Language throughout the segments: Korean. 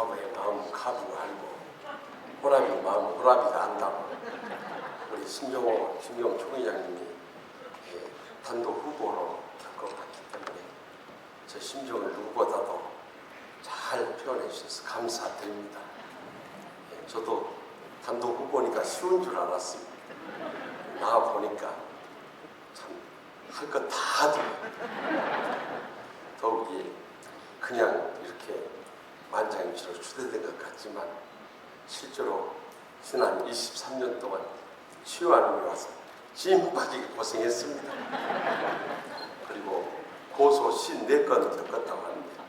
바보의 마음 가부가 알고 호랍이 마음 호랍이가 안다고 우리 신정호 신경 총회장님이 예, 단독 후보로 겪어봤기 때문에 제 심정을 누구보다도 잘 표현해 주셔서 감사드립니다. 예, 저도 단독 후보니까 쉬운 줄 알았습니다. 나와 보니까 참 할 것 다 하더라고요. 더욱이 그냥 만장일치로 추대된 것 같지만 실제로 지난 23년 동안 치유하는 데 와서 찐 빠지게 고생했습니다. 그리고 고소 54건 겪었다고 합니다.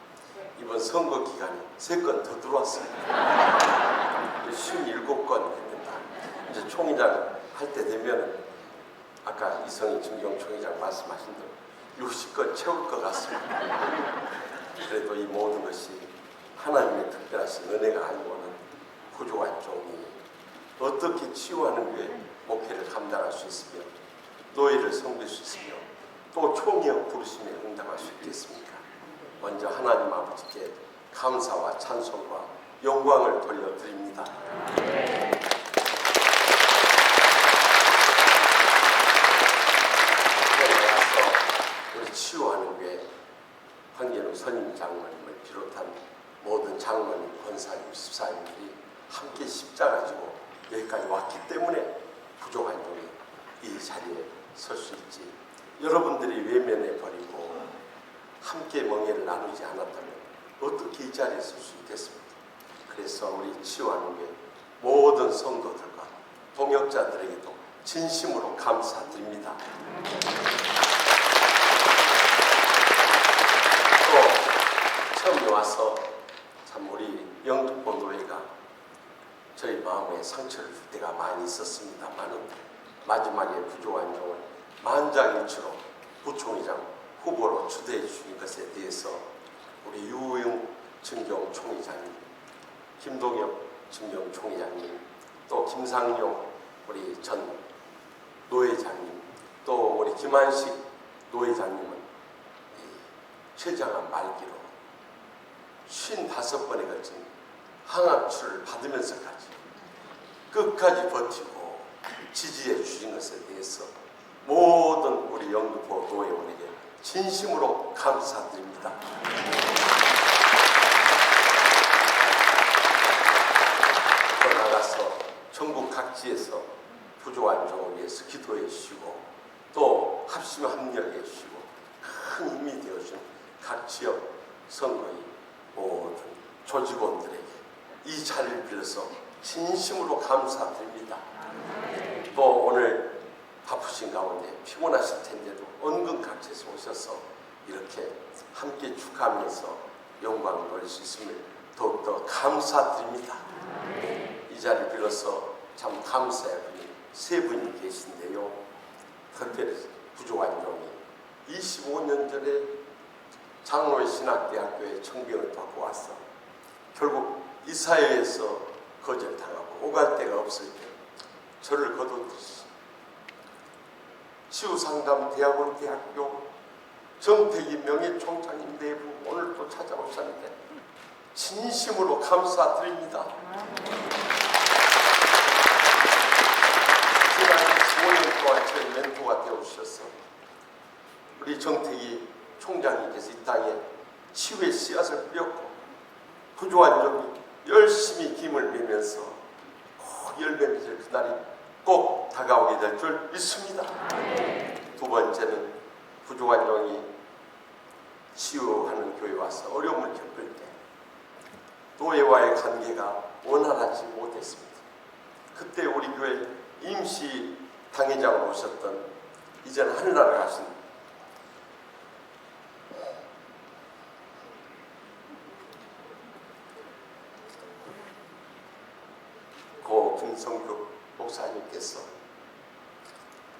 이번 선거 기간에 3건 더 들어왔습니다. 57건 했는다. 이제 총회장 할 때 되면은 아까 이성희 중경 총회장 말씀하신 대로 60건 채울 것 같습니다. 그래도 이 모든 것이 하나님의 특별하신 은혜가 아니고는 부족한 종이 어떻게 치유하는 게 목회를 감당할 수 있으며 노예를 섬길 수 있으며 또 총회의 부르심에 응답할 수 있겠습니까? 먼저 하나님 아버지께 감사와 찬송과 영광을 돌려드립니다. 나서 우리 치유하는 게 황계로 선임 장로님을 비롯한 모든 장로님, 권사님, 집사님들이 함께 십자가 지고 여기까지 왔기 때문에 부족한 종이 이 자리에 설 수 있지. 여러분들이 외면해 버리고 함께 멍해를 나누지 않았다면 어떻게 이 자리에 설 수 있겠습니까? 그래서 우리 치유하는 게 모든 성도들과 동역자들에게도 진심으로 감사드립니다. 또 처음에 와서 참 우리 영등포 노예가 저희 마음에 상처를 줄 때가 많이 있었습니다만은 마지막에 부족한 종을 만장일치로 부총회장 후보로 추대해 주신 것에 대해서 우리 유영 증경 총회장님, 김동엽 증경 총회장님, 또 김상용 우리 전 노회장님, 또 우리 김한식 노회장님은 이 최장암 말기로 55번에 걸친 항암치료를 받으면서까지 끝까지 버티고 지지해 주신 것에 대해서 모든 우리 영등포 노회원에게 진심으로 감사드립니다. 또 나가서 전국 각지에서 부족한 종을 위해서 기도해 주시고 또 합심 합력해 주시고 큰 힘이 되어준 각 지역 선거의 모든 조직원들에게 이 자리를 빌어서 진심으로 감사드립니다. 또 오늘 바쁘신 가운데 피곤하실 텐데도 은근 각지에서 오셔서 이렇게 함께 축하하면서 영광을 돌릴 수 있음을 더욱더 감사드립니다. 이 자리를 빌어서 참 분이 세 분이 계신데요. 특별히 부족한 종이 25년 전에 장로의 신학대학교에 청병을 받고 왔어. 결국 이 사회에서 거절당하고 오갈 데가 없을 때 저를 거두듯이 치유상담 대학원 대학교 정태기 명예 총장님 내부 오늘 또 찾아오셨는데 진심으로 감사드립니다. 지난 15년 동안 저희 멘토가 되어주셔서 우리 정태기 총장님께서 이 땅에 치유의 씨앗을 뿌렸고 부조한 점이 열심히 김을 내면서 꼭 열매 맺을 그날이 꼭 다가오게 될 줄 믿습니다. 두 번째는 부족한 종이 치유하는 교회 와서 어려움을 겪을 때 노예와의 관계가 원활하지 못했습니다. 그때 우리 교회 임시 당회장으로 오셨던 이제는 하늘나라 가신 고 김성규 목사님께서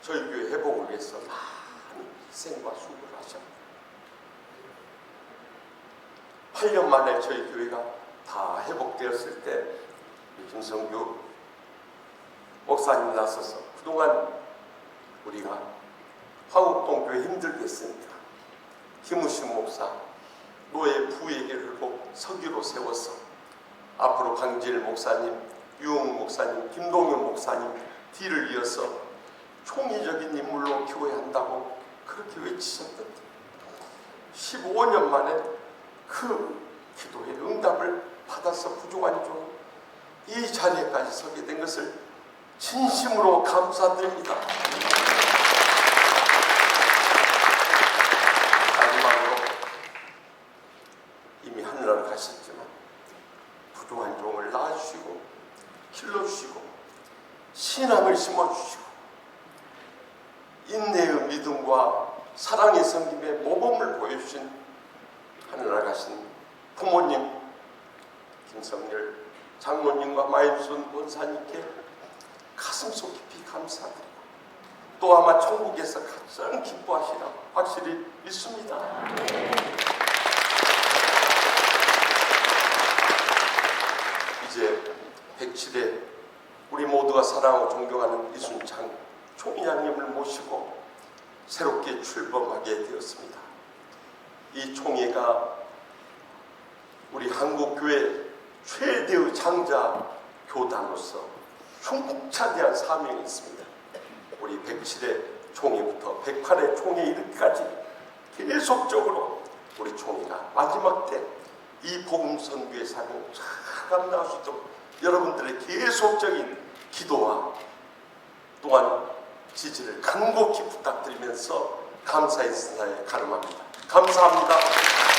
저희 교회 회복을 위해서 많은 희생과 수고를 하셨고 8년 만에 저희 교회가 다 회복되었을 때 김성규 목사님 나서서 그동안 우리가 화곡동 교회 힘들게 했으니까 김우신 목사 노예 부얘기를 하고 서기로 세워서 앞으로 강질 목사님, 유흥 목사님, 김동현 목사님 뒤를 이어서 총리적인 인물로 교회한다고 그렇게 외치셨던데 15년 만에 그 기도의 응답을 받아서 부족한 종이 자리에까지 서게 된 것을 진심으로 감사드립니다. 마지막으로 이미 하늘나라 가셨지만 부족한 종을 낳아주시고 길러주시고 신앙을 심어주시고 인내의 믿음과 사랑의 섬김의 모범을 보여주신 하늘나라 가신 부모님 김성렬 장모님과 마일순 본사님께 가슴속 깊이 감사드리고 또 아마 천국에서 가장 기뻐하시라 확실히 믿습니다. 이제 107회 우리 모두가 사랑하고 존경하는 이순창 총회장님을 모시고 새롭게 출범하게 되었습니다. 이 총회가 우리 한국교회 최대의 장자 교단으로서 충국차대한 사명이 있습니다. 우리 107회 총회부터 108회 총회 이르기까지 계속적으로 우리 총회가 마지막 때 이 복음 선교의 사명 잘 감당할 수 있도록 여러분들의 계속적인 기도와 또한 지지를 간곡히 부탁드리면서 감사의 인사에 가름합니다. 감사합니다.